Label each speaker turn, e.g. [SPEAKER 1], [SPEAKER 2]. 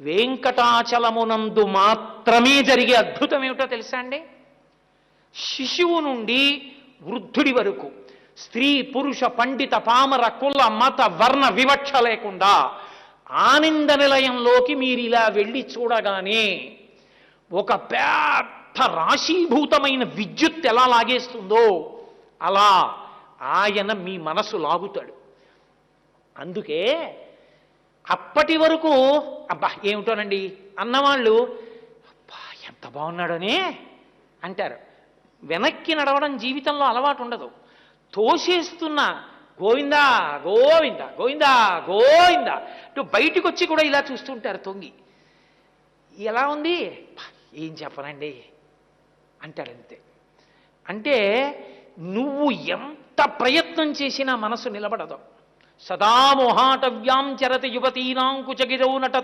[SPEAKER 1] వెంకటాచలమునందు మాత్రమే జరిగే అద్భుతం ఏమిటో తెలుసా అండి? శిశువు నుండి వృద్ధుడి వరకు స్త్రీ పురుష పండిత పామర కుల మత వర్ణ వివక్ష లేకుండా ఆనంద నిలయంలోకి మీరు ఇలా వెళ్ళి చూడగానే ఒక పెద్ద రాశీభూతమైన విద్యుత్ ఎలా లాగేస్తుందో అలా ఆయన మీ మనసు లాగుతాడు. అందుకే అప్పటి వరకు అబ్బా ఏమిటోనండి? అన్నవాళ్ళు అబ్బా ఎంత బాగున్నాడనే? అంటారు. వెనక్కి నడవడం జీవితంలో అలవాటు ఉండదు తోసేస్తున్న గోవిందా గోవింద గోవిందా గోవింద ఇటు బయటకు వచ్చి కూడా ఇలా చూస్తుంటారు తొంగి. ఎలా ఉంది? ఏం చెప్పనండి? అంటాడంతే అంటే నువ్వు ఎంత ప్రయత్నం చేసినా మనసు నిలబడదు. सदा मोहाटव्यां चरत युवतीना कुचगिरौ नटत।